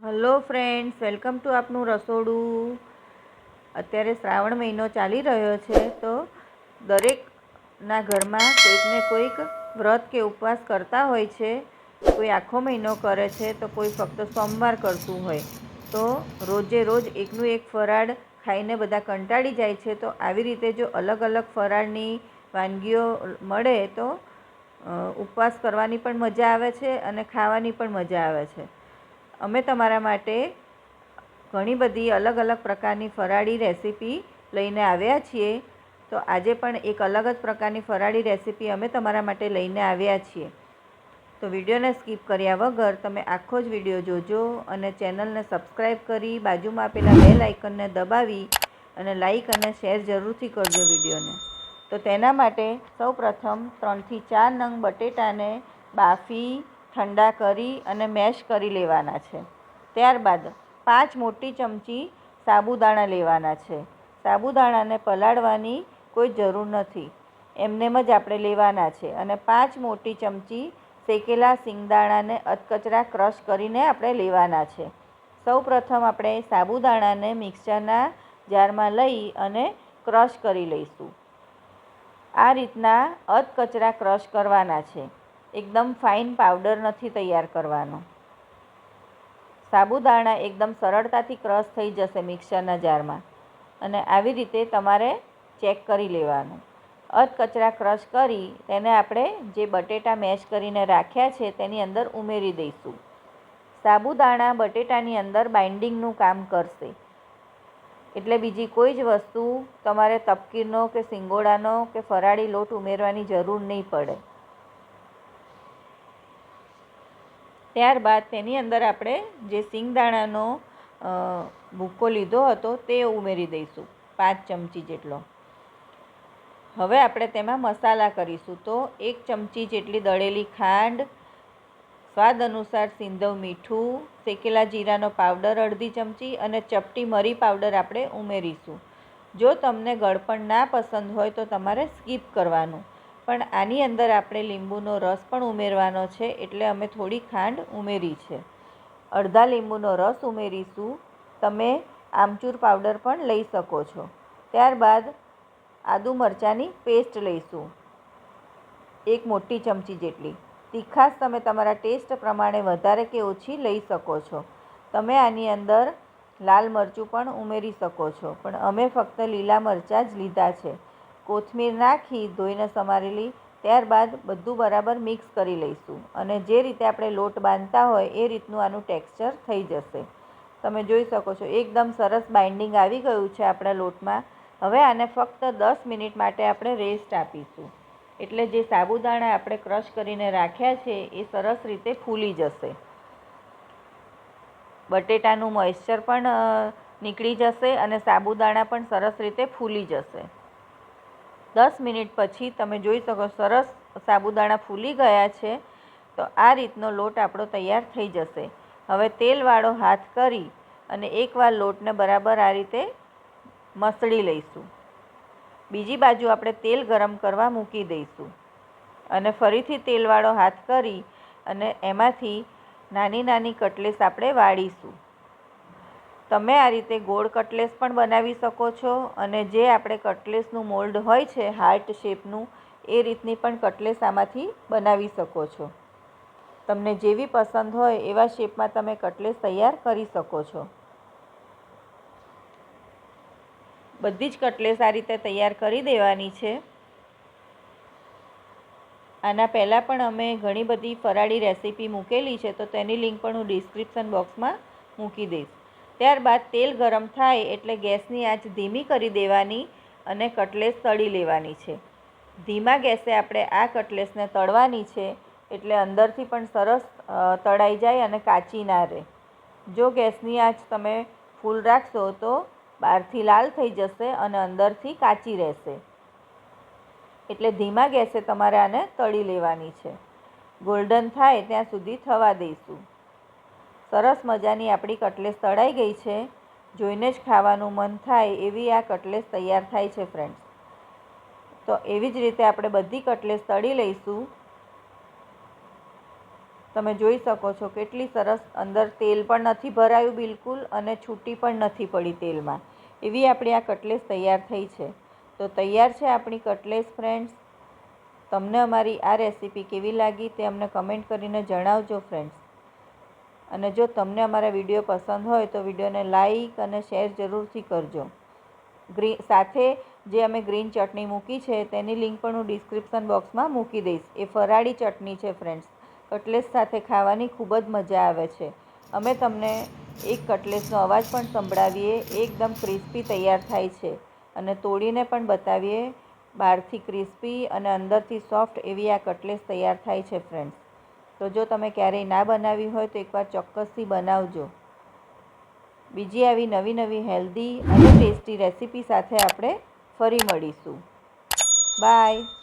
Hello friends, welcome to આપનું રસોડું. અત્યારે શ્રાવણ મહિનો ચાલી રહ્યો છે, તો દરેકના ઘરમાં કોઈકને કોઈક વ્રત કે ઉપવાસ કરતા હોય છે, કોઈ આખો મહિનો કરે છે, તો કોઈ ફક્ત સોમવાર કરતું હોય. તો રોજે રોજ એકનું એક ફરાળ ખાઈને બધા કંટાળી જાય છે, તો આવી રીતે જો અલગ અલગ ફરાળની વાનગીઓ મળે, તો ઉપવાસ કરવાની પણ મજા આવે છે અને ખાવાની પણ મજા આવે છે. અમે તમારા માટે ઘણી બધી અલગ અલગ પ્રકારની ફરાળી રેસીપી લઈને આવ્યા છીએ. તો આજે પણ એક અલગ જ પ્રકારની ફરાળી રેસીપી અમે તમારા માટે લઈને આવ્યા છીએ. તો વિડીયોને સ્કીપ કર્યા વગર તમે આખો જ વીડિયો જોજો અને ચેનલને સબસ્ક્રાઈબ કરી બાજુમાં આપેલા બેલ આઇકનને દબાવી અને લાઈક અને શેર જરૂરથી કરજો વિડીયોને. તો તેના માટે સૌ પ્રથમ ત્રણથી ચાર નંગ બટેટાને બાફી ઠંડા કરી અને મેશ કરી લેવાના છે. ત્યારબાદ પાંચ મોટી ચમચી સાબુદાણા લેવાના છે. સાબુદાણાને પલાળવાની કોઈ જરૂર નથી. એમનેમ જ આપણે લેવાના છે અને પાંચ મોટી ચમચી શેકેલા સિંગદાણાને અધકચરા ક્રશ કરીને આપણે લેવાના છે. સૌ પ્રથમ આપણે સાબુદાણાને મિક્સરના જારમાં લઈ અને ક્રશ કરી લઈશું. આ રીતના અધકચરા ક્રશ કરવાના છે. એકદમ ફાઇન પાવડર નથી તૈયાર કરવાનો. સાબુદાણા એકદમ સરળતાથી ક્રશ થઈ જશે મિક્સરના જારમાં. અને આવી રીતે તમારે ચેક કરી લેવાનું. અધકચરા ક્રશ કરી તેને આપણે જે બટેટા મેશ કરીને રાખ્યા છે તેની અંદર ઉમેરી દઈશું. સાબુદાણા બટેટાની અંદર બાઇન્ડિંગનું કામ કરશે. એટલે બીજી કોઈ જ વસ્તુ તમારે તપકીરનો કે સિંગોડાનો કે ફરાળી લોટ ઉમેરવાની જરૂર નહીં પડે. ત્યારબાદ તેની અંદર આપણે જે સિંગદાણાનો ભૂકો લીધો હતો તે ઉમેરી દઈશું, પાંચ ચમચી જેટલો. હવે આપણે તેમાં મસાલા કરીશું. તો એક ચમચી જેટલી દળેલી ખાંડ, સ્વાદ અનુસાર સિંધવ મીઠું, શેકેલા જીરાનો પાવડર અડધી ચમચી અને ચપટી મરી પાવડર આપણે ઉમેરીશું. જો તમને ગળપણ ના પસંદ હોય તો તમારે સ્કીપ કરવાનું. પણ આની અંદર આપણે લીંબુનો રસ પણ ઉમેરવાનો છે, એટલે અમે થોડી ખાંડ ઉમેરી છે. અડધા લીંબુનો રસ ઉમેરીશું. તમે આમચૂર પાવડર પણ લઈ શકો છો. ત્યારબાદ આદુ મરચાંની પેસ્ટ લઈશું. એક મોટી ચમચી જેટલી. તીખાશ તમે તમારા ટેસ્ટ પ્રમાણે વધારે કે ઓછી લઈ શકો છો. તમે આની અંદર લાલ મરચું પણ ઉમેરી શકો છો. પણ અમે ફક્ત લીલા મરચાં જ લીધા છે. કોથમીર નાખી, ધોઈને સમારેલી, ત્યારબાદ બધું બરાબર મિક્સ કરી લઈશું. અને જે રીતે આપણે લોટ બાંધતા હોય, એ રીતનું આનું ટેક્સચર થઈ જશે. તમે જોઈ શકો છો, એકદમ સરસ બાઇન્ડિંગ આવી ગયું છે આપણા લોટમાં. હવે આને ફક્ત દસ મિનિટ માટે આપણે રેસ્ટ આપીશું. એટલે જે સાબુદાણા આપણે ક્રશ કરીને રાખ્યા છે, એ સરસ રીતે ફૂલી જશે. બટેટાનું મોઇશ્ચર પણ નીકળી જશે અને સાબુદાણા પણ સરસ રીતે ફૂલી જશે. દસ મિનિટ પછી તમે જોઈ શકો સરસ સાબુદાણા ફૂલી ગયા છે, તો આ રીતનો લોટ આપણો તૈયાર થઈ જશે. હવે તેલવાળો હાથ કરી અને એકવાર લોટને બરાબર આ રીતે મસળી લઈશું. બીજી બાજુ આપણે તેલ ગરમ કરવા મૂકી દઈશું અને ફરીથી તેલવાળો હાથ કરી અને એમાંથી નાની નાની કટલેસ આપણે વાળીશું. તમે આ રીતે ગોળ કટલેસ પણ બનાવી શકો છો અને જે આપણે કટલેસનું મોલ્ડ હોય છે, હાર્ટ શેપનું, એ રીતની પણ કટલેસ આમાંથી બનાવી શકો છો. તમને જેવી પસંદ હોય એવા શેપમાં તમે કટલેસ તૈયાર કરી શકો છો. બધી જ કટલેસ આ રીતે તૈયાર કરી દેવાની છે. આના પહેલાં પણ અમે ઘણી બધી ફરાળી રેસીપી મૂકેલી છે, તો તેની લિંક પણ હું ડિસ્ક્રિપ્શન બોક્સમાં મૂકી દઈશ. ત્યારબાદ તેલ ગરમ થાય એટલે ગેસની આંચ ધીમી કરી દેવાની અને કટલેસ તળી લેવાની છે. ધીમા ગેસે આપણે આ કટલેસને તળવાની છે એટલે અંદરથી પણ સરસ તળાઈ જાય અને કાચી ના રહે. જો ગેસની આંચ તમે ફૂલ રાખશો તો બહારથી લાલ થઈ જશે અને અંદરથી કાચી રહેશે. એટલે ધીમા ગેસે તમારે આને તળી લેવાની છે. ગોલ્ડન થાય ત્યાં સુધી થવા દઈશું. સરસ મજાની આપણી કટલેસ તળાઈ ગઈ છે. જોઈને જ ખાવાનું મન થાય એવી આ કટલેસ તૈયાર થાય છે ફ્રેન્ડ્સ તો એવી જ રીતે આપણે બધી કટલેસ તળી લઈશું. તમે જોઈ શકો છો કેટલી સરસ અંદર તેલ પણ નથી ભરાયું બિલકુલ અને છૂટી પણ નથી પડી તેલમાં. એવી આપણી આ કટલેસ તૈયાર થઈ છે. તો તૈયાર છે આપણી કટલેસ ફ્રેન્ડ્સ તમને અમારી આ રેસીપી કેવી લાગી તે અમને કમેન્ટ કરીને જણાવજો ફ્રેન્ડ્સ અને જો તમને અમારા વીડિયો પસંદ હોય તો વિડીયોને લાઈક અને શેર જરૂરથી કરજો. ગ્રી, સાથે જે અમે ગ્રીન ચટણી મૂકી છે તેની લિંક પણ હું ડિસ્ક્રિપ્શન બોક્સમાં મૂકી દઈશ. એ ફરાળી ચટણી છે ફ્રેન્ડ્સ. કટલેસ સાથે ખાવાની ખૂબ જ મજા આવે છે. અમે તમને એક કટલેસનો અવાજ પણ સંભળાવીએ. એકદમ ક્રિસ્પી તૈયાર થાય છે. અને તોડીને પણ બતાવીએ. બહારથી ક્રિસ્પી અને અંદરથી સોફ્ટ એવી આ કટલેસ તૈયાર થાય છે ફ્રેન્ડ્સ. તો જો તમે ક્યારેય ના બનાવી હોય તો એકવાર ચોક્કસથી બનાવજો. બીજી આવી નવી નવી હેલ્ધી અને ટેસ્ટી રેસીપી સાથે આપણે ફરી મળીશું. બાય.